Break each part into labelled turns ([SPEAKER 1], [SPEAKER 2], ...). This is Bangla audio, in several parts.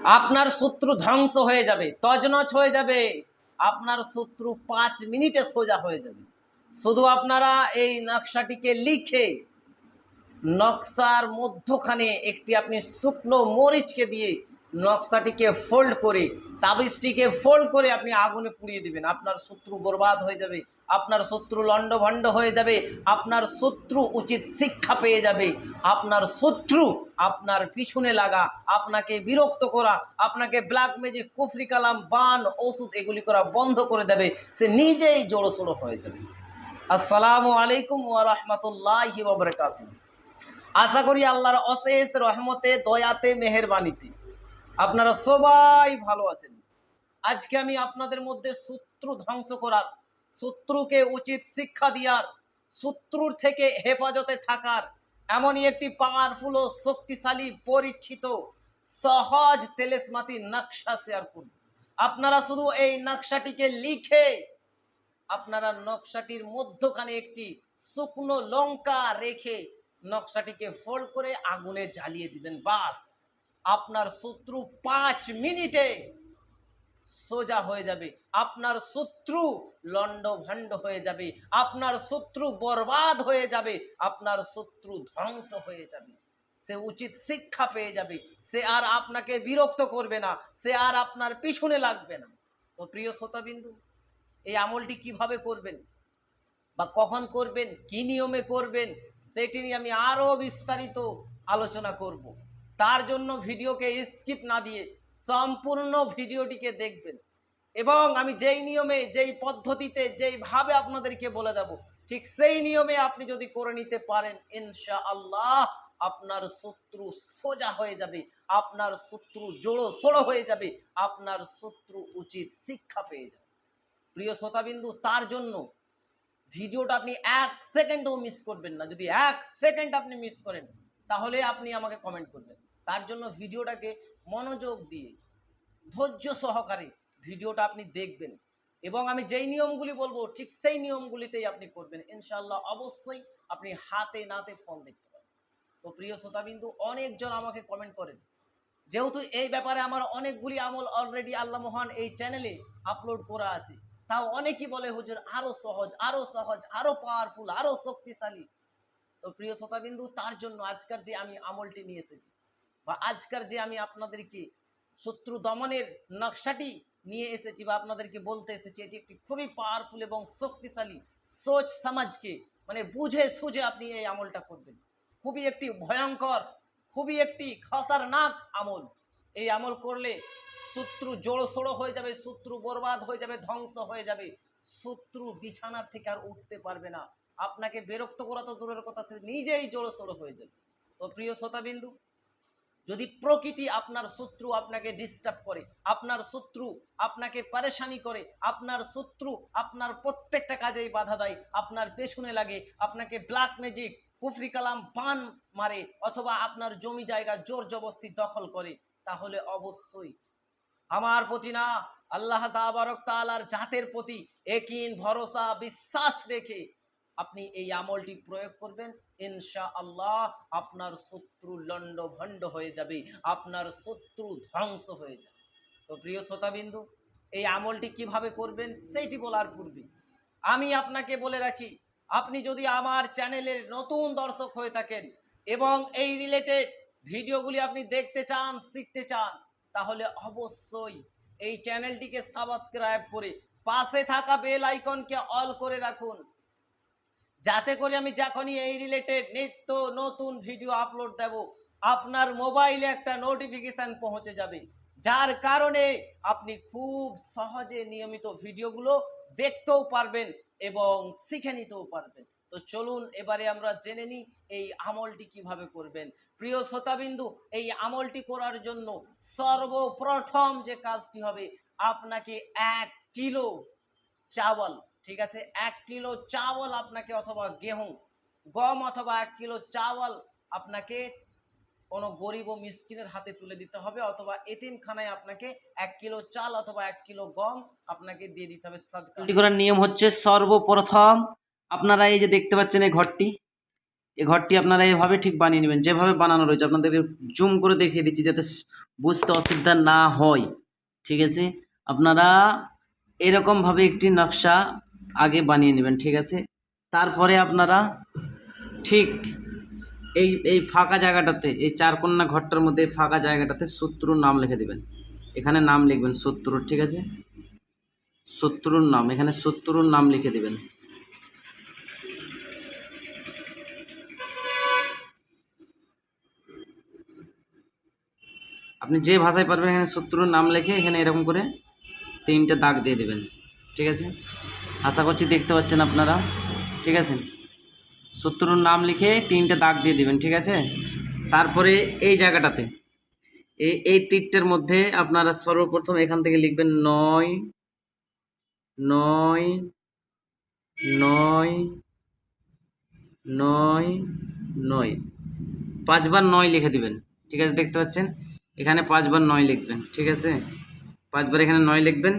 [SPEAKER 1] আপনার শত্রু ধ্বংস হয়ে যাবে তজনচ হয়ে যাবে। আপনার শত্রু পাঁচ মিনিটে সোজা হয়ে যাবে। শুধু আপনারা এই নকশাটিকে লিখে নকশার মধ্যখানে একটি আপনি শুকনো মরিচকে দিয়ে নকশাটিকে ফোল্ড করে, তাবিজটিকে ফোল্ড করে আপনি আগুনে পুড়িয়ে দিবেন। আপনার শত্রু বরবাদ হয়ে যাবে, আপনার শত্রু লণ্ডভণ্ড হয়ে যাবে, আপনার শত্রু উচিত শিক্ষা পেয়ে যাবে। আপনার শত্রু আপনার পিছনে লাগা, আপনাকে বিরক্ত করা, আপনাকে ব্ল্যাক ম্যাজিক কুফরি কালাম, বান, ওষুধ এগুলি করা বন্ধ করে দেবে, সে নিজেই জোড়োসোড়ো হয়ে যাবে। আসসালামু আলাইকুম ওয়া রাহমাতুল্লাহি ওয়া বারাকাতুহু। আশা করি আল্লাহর অশেষ রহমতে, দয়াতে, মেহেরবানিতে আপনারা সবাই ভালো আছেন। আজকে আমি আপনাদের মধ্যে শত্রু ধ্বংস করার, শত্রুকে উচিত শিক্ষা দেওয়ার, শত্রুর থেকে হেফাজতে থাকার এমনই একটি পাওয়ারফুল ও শক্তিশালী, পরীক্ষিত, সহজ তেলেসমাতি নকশা শেয়ার করব। আপনারা শুধু এই নকশাটিকে লিখে, আপনারা নকশাটির মধ্যখানে একটি শুকনো লঙ্কা রেখে নকশাটিকে ফোল্ড করে আগুনে জ্বালিয়ে দিবেন, বাস। আপনার শত্রু পাঁচ মিনিটে সোজা হয়ে যাবে। আপনার শত্রু লণ্ডভণ্ড হয়ে যাবে। আপনার শত্রু বরবাদ হয়ে যাবে। আপনার শত্রু ধ্বংস হয়ে যাবে। সে উচিত শিক্ষা পেয়ে যাবে। সে আর আপনাকে বিরক্ত করবে না। সে আর আপনার পিছনে লাগবে না। তো প্রিয় শ্রোতাবিন্দু, এই আমলটি কীভাবে করবেন? বা কখন করবেন? কি নিয়মে করবেন? সেটি নিয়ে আমি আরও বিস্তারিত আলোচনা করব। তার জন্য ভিডিওকে স্কিপ না দিয়ে সম্পূর্ণ ভিডিওটিকে দেখবেন। এবং আমি যেই নিয়মে, যেই পদ্ধতিতে, যেইভাবে আপনাদেরকে বলে দেব, ঠিক সেই নিয়মে আপনি যদি করে নিতে পারেন ইনশা আল্লাহ আপনার শত্রু সোজা হয়ে যাবে, আপনার শত্রু জোড়ো সোড়ো হয়ে যাবে, আপনার শত্রু উচিত শিক্ষা পেয়ে যাবে। প্রিয় শ্রোতাবিন্দু, তার জন্য ভিডিওটা আপনি এক সেকেন্ডও মিস করবেন না। যদি এক সেকেন্ড আপনি মিস করেন তাহলে আপনি আমাকে কমেন্ট করবেন। তার জন্য ভিডিওটাকে মনোযোগ দিয়ে, ধৈর্য সহকারে ভিডিওটা আপনি দেখবেন। এবং আমি যেই নিয়মগুলি বলব, ঠিক সেই নিয়মগুলিতেই আপনি করবেন। ইনশাল্লাহ অবশ্যই আপনি হাতে নাতে ফোন দেখতে পাবেন। তো প্রিয় শ্রোতাবিন্দু, অনেকজন আমাকে কমেন্ট করেন। যেহেতু এই ব্যাপারে আমার অনেকগুলি আমল অলরেডি আল্লাহ মহান এই চ্যানেলে আপলোড করা আছে, তাও অনেকেই বলে, হুজুর, আরও সহজ আরও সহজ, আরও পাওয়ারফুল আরও শক্তিশালী। তো প্রিয় শ্রোতাবিন্দু, তার জন্য আজকার যে আমি আমলটি নিয়ে এসেছি বা আজকার যে আমি আপনাদেরকে শত্রু দমনের নকশাটি নিয়ে এসেছি বা আপনাদেরকে বলতে এসেছি, এটি একটি খুবই পাওয়ারফুল এবং শক্তিশালী সোচ সমাজকে মানে বুঝে সুঝে আপনি এই আমলটা করবেন। খুবই একটি ভয়ঙ্কর, খুবই একটি খতরনাক আমল। এই আমল করলে শত্রু জোড়ো সোড়ো হয়ে যাবে, শত্রু বরবাদ হয়ে যাবে, ধ্বংস হয়ে যাবে। শত্রু বিছানার থেকে আর উঠতে পারবে না। আপনাকে বিরক্ত করা তো দূরের কথা, সে নিজেই জোড়ো সোড়ো হয়ে যাবে। তো প্রিয় শ্রোতাবিন্দু, যদি প্রকৃতি আপনার শত্রু আপনাকে ডিস্টার্ব করে, আপনার শত্রু আপনাকে পারেশানি করে, আপনার শত্রু আপনার প্রত্যেকটা কাজেই বাধা দেয়, আপনার পেছনে লাগে, আপনাকে ব্ল্যাক ম্যাজিক কুফরি কালাম, বান মারে, অথবা আপনার জমি জায়গা জোর জবস্তি দখল করে, তাহলে অবশ্যই। আমার প্রতি না, আল্লাহ তাবারক তালার জাতের প্রতি একিন ভরসা, বিশ্বাস রেখে আপনি এই আমলটি প্রয়োগ করবেন ইনশা আল্লাহ আপনার শত্রু লণ্ড ভণ্ড হয়ে যাবে, আপনার শত্রু ধ্বংস হয়ে যাবে। তো প্রিয় শ্রোতাবিন্দু, এই আমলটি কীভাবে করবেন সেইটি বলার পূর্বে আমি আপনাকে বলে রাখি, আপনি যদি আমার চ্যানেলের নতুন দর্শক হয়ে থাকেন এবং এই রিলেটেড ভিডিওগুলি আপনি দেখতে চান, শিখতে চান, তাহলে অবশ্যই এই চ্যানেলটিকে সাবস্ক্রাইব করে পাশে থাকা বেল আইকনকে অল করে রাখুন। যাতে করে আমি যখনই এই রিলেটেড নিত্য নতুন ভিডিও আপলোড দেব, আপনার মোবাইলে একটা নোটিফিকেশান পৌঁছে যাবে। যার কারণে আপনি খুব সহজে নিয়মিত ভিডিওগুলো দেখতেও পারবেন এবং শিখে নিতেও পারবেন। তো চলুন এবারে আমরা জেনে নিই এই আমলটি কীভাবে করবেন। প্রিয় শ্রোতাবিন্দু, এই আমলটি করার জন্য সর্বপ্রথম যে কাজটি হবে, আপনাকে এক কিলো চাওয়াল ঠিক আছে, এক কিলো চাওয়াল আপনাকে অথবা গেহু, গম অথবা এক কিলো চাওয়াল আপনাকে কোনো গরিব ও মিসকিনের হাতে তুলে দিতে হবে অথবা এতিমখানায় আপনাকে এক কিলো চাল অথবা এক কিলো গম আপনাকে দিয়ে দিতে হবে
[SPEAKER 2] তৈরি করার নিয়ম হচ্ছে সর্বপ্রথম আপনারা এই যে দেখতে পাচ্ছেন এই ঘরটি এই ঘরটি আপনারা এভাবে ঠিক বানিয়ে নেবেন, যেভাবে বানানো রয়েছে, আপনাদেরকে জুম করে দেখিয়ে দিচ্ছি যাতে বুঝতে অসুবিধা না হয়, ঠিক আছে? আপনারা এরকমভাবে একটি নকশা আগে বানিয়ে নেবেন, ঠিক আছে? তারপরে আপনারা ঠিক এই এই ফাঁকা জায়গাটাতে, এই চারকন্যা ঘরটার মধ্যে ফাঁকা জায়গাটাতে শত্রুর নাম লিখে দেবেন। এখানে নাম লিখবেন শত্রুর ঠিক আছে? শত্রুর নাম, এখানে শত্রুর নাম লিখে দেবেন। আপনি যে ভাষায় পারবেন এখানে শত্রুর নাম লিখে এখানে এরকম করে তিনটে দাগ দিয়ে দেবেন, ঠিক আছে? আশা করছি দেখতে পাচ্ছেন আপনারা। ঠিক আছে? শত্রুর নাম লিখে তিনটে দাগ দিয়ে দিবেন, ঠিক আছে? তারপরে এই জায়গাটাতে, এই এই তীরটার মধ্যে আপনারা সর্বপ্রথম এখান থেকে লিখবেন নয় নয় নয় নয় নয়। পাঁচবার নয় লিখে দিবেন, ঠিক আছে? দেখতে পাচ্ছেন? এখানে পাঁচবার নয় লিখবেন, ঠিক আছে? পাঁচবার এখানে নয় লিখবেন।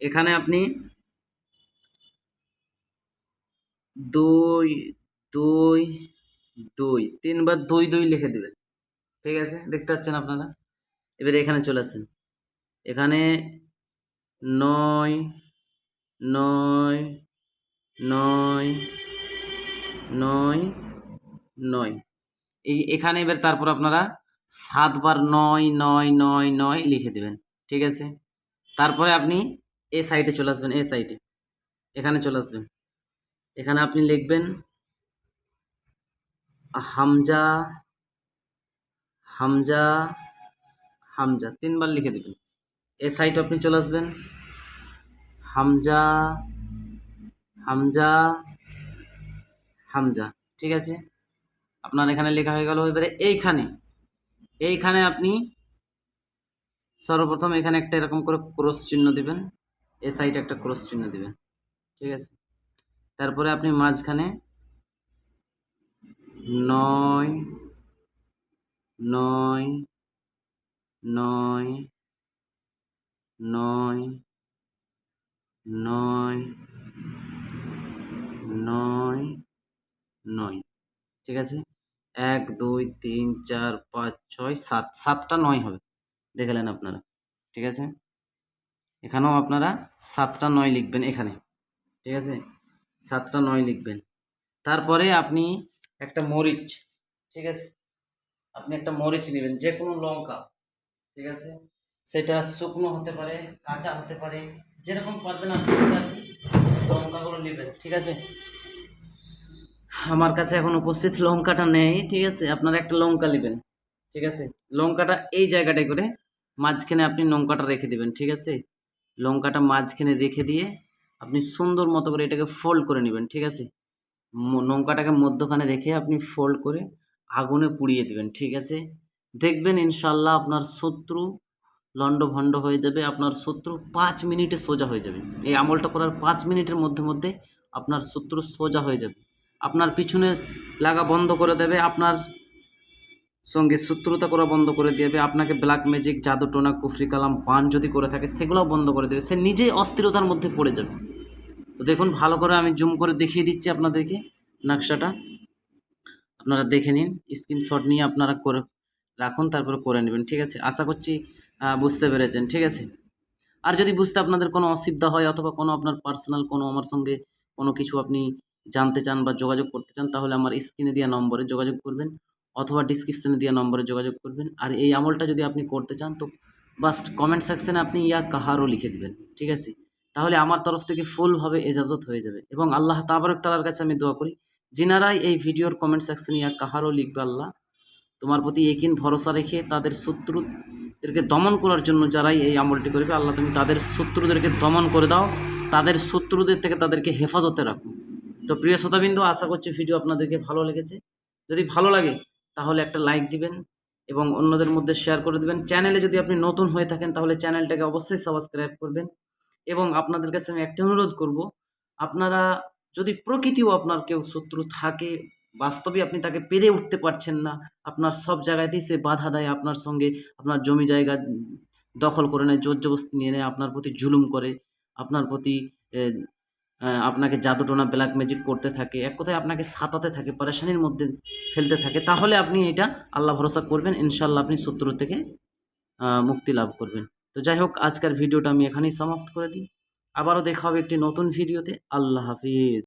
[SPEAKER 2] এখানে আপনি দুই দুই দুই। তিনবার দুই দুই লিখে দেবেন। ঠিক আছে? দেখতে পাচ্ছেন আপনারা? এবারে এখানে চলে আসেন। এখানে নয় নয় নয় নয় নয়। এই এখানে এবার তারপর আপনারা সাতবার নয় নয় নয় নয় লিখে দেবেন। ঠিক আছে? তারপরে আপনি এ সাইডে চলে আসবেন, এ সাইডে এখানে চলে আসবেন। এখানে আপনি লিখবেন, হামজা হামজা হামজা, তিনবার লিখে দেবেন। এ সাইডে আপনি চলে আসবেন, হামজা হামজা হামজা, ঠিক আছে? আপনার এখানে লেখা হয়ে গেল, এবারে এইখানে এইখানে আপনি সর্বপ্রথম এখানে একটা এরকম করে ক্রস চিহ্ন দিবেন, এ সাইডে একটা ক্রস চিহ্ন দিবেন, ঠিক আছে? তারপরে আপনি মাঝখানে নয় নয় নয় নয় নয় নয় নয়। ঠিক আছে? এক, দুই, তিন, চার, পাঁচ, ছয়, সাত। সাতটা নয় হবে। দেখলেন আপনারা। ঠিক আছে? এখানেও আপনারা সাতটা নয় লিখবেন এখানে। ঠিক আছে? সাতটা নয় লিখবেন। তারপরে আপনি একটা মরিচ, ঠিক আছে? আপনি একটা মরিচ নেবেন যে কোনো লঙ্কা, ঠিক আছে? সেটা শুকনো হতে পারে, কাঁচা হতে পারে, যেরকম পারবেন আপনি লঙ্কাগুলো নেবেন, ঠিক আছে? আমার কাছে এখন উপস্থিত লঙ্কাটা নেই, ঠিক আছে? আপনারা একটা লঙ্কা নেবেন, ঠিক আছে? লঙ্কাটা এই জায়গাটায় করে মাঝখানে আপনি লঙ্কাটা রেখে দিবেন, ঠিক আছে? লঙ্কাটা মাঝখানে রেখে দিয়ে আপনি সুন্দর মতো করে এটাকে ফোল্ড করে নেবেন, ঠিক আছে? নৌকাটাকে মধ্যখানে রেখে আপনি ফোল্ড করে আগুনে পুড়িয়ে দিবেন, ঠিক আছে? দেখবেন ইনশাল্লাহ আপনার শত্রু লণ্ডভণ্ড হয়ে যাবে, আপনার শত্রু পাঁচ মিনিটে সোজা হয়ে যাবে। এই আমলটা করার পাঁচ মিনিটের মধ্যে মধ্যে আপনার শত্রু সোজা হয়ে যাবে। আপনার পিছনে লাগা বন্ধ করে দেবে, আপনার সঙ্গে শত্রুতা করা বন্ধ করে দেবে, আপনাকে ব্ল্যাক ম্যাজিক জাদু টোনা কুফরি কালাম, পান যদি করে থাকে, সেগুলোও বন্ধ করে দেবে। সে নিজেই অস্থিরতার মধ্যে পড়ে যাবে। তো দেখুন, ভালো করে আমি জুম করে দেখিয়ে দিচ্ছি আপনাদেরকে নকশাটা। আপনারা দেখে নিন স্ক্রিনশট নিয়ে আপনারা করে রাখুন, তারপরে করে নেবেন, ঠিক আছে? আশা করছি বুঝতে পেরেছেন, ঠিক আছে? আর যদি বুঝতে আপনাদের কোনো অসুবিধা হয় অথবা কোনো আপনার পার্সোনাল কোনো আমার সঙ্গে কোনো কিছু আপনি জানতে চান বা যোগাযোগ করতে চান, তাহলে আমার স্ক্রিনে দেওয়া নম্বরে যোগাযোগ করবেন অথবা ডিসক্রিপশানে দেওয়া নম্বরে যোগাযোগ করবেন। আর এই আমলটা যদি আপনি করতে চান, তো বাস কমেন্ট সেকশানে আপনি ইয়া কাহারও লিখে দিবেন, ঠিক আছে? তাহলে আমার তরফ থেকে ফুলভাবে এজাজত হয়ে যাবে। এবং আল্লাহ তাবারক তালার কাছে আমি দোয়া করি, যিনারাই এই ভিডিওর কমেন্ট সেকশানে ইয়া কাহারও লিখবে আল্লাহ, তোমার প্রতি একিন ভরসা রেখে তাদের শত্রুদেরকে দমন করার জন্য যারাই এই আমলটি করবে আল্লাহ তুমি তাদের শত্রুদেরকে দমন করে দাও, তাদের শত্রুদের থেকে তাদেরকে হেফাজতে রাখো। তো প্রিয় শ্রোতাবিন্দু, আশা করছি ভিডিও আপনাদেরকে ভালো লেগেছে। যদি ভালো লাগে, তাহলে একটা লাইক দিবেন এবং অন্যদের মধ্যে শেয়ার করে দেবেন। চ্যানেলে যদি আপনি নতুন হয়ে থাকেন, তাহলে চ্যানেলটাকে অবশ্যই সাবস্ক্রাইব করবেন। এবং আপনাদের কাছে আমি একটা অনুরোধ করব, আপনারা যদি প্রকৃতিও আপনার কেউ শত্রু থাকে, বাস্তবে আপনি তাকে পেরে উঠতে পারছেন না, আপনার সব জায়গাতেই সে বাধা দেয়, আপনার সঙ্গে আপনার জমি জায়গা দখল করে নেয় জোর জবস্তি নিয়ে নেয়, আপনার প্রতি জুলুম করে, আপনার প্রতি আপনাকে জাদুটোনা ব্ল্যাক ম্যাজিক করতে থাকে, এক কথায় আপনাকে সাতাতে থাকে, পরেশানির মধ্যে ফেলতে থাকে, তাহলে আপনি এটা আল্লাহ ভরসা করবেন ইনশাল্লাহ আপনি শত্রু থেকে মুক্তি লাভ করবেন। তো যাই হোক, আজকের ভিডিওটা আমি এখানেই সমাপ্ত করে দিই। আবারও দেখা হবে একটি নতুন ভিডিওতে। আল্লাহ হাফিজ।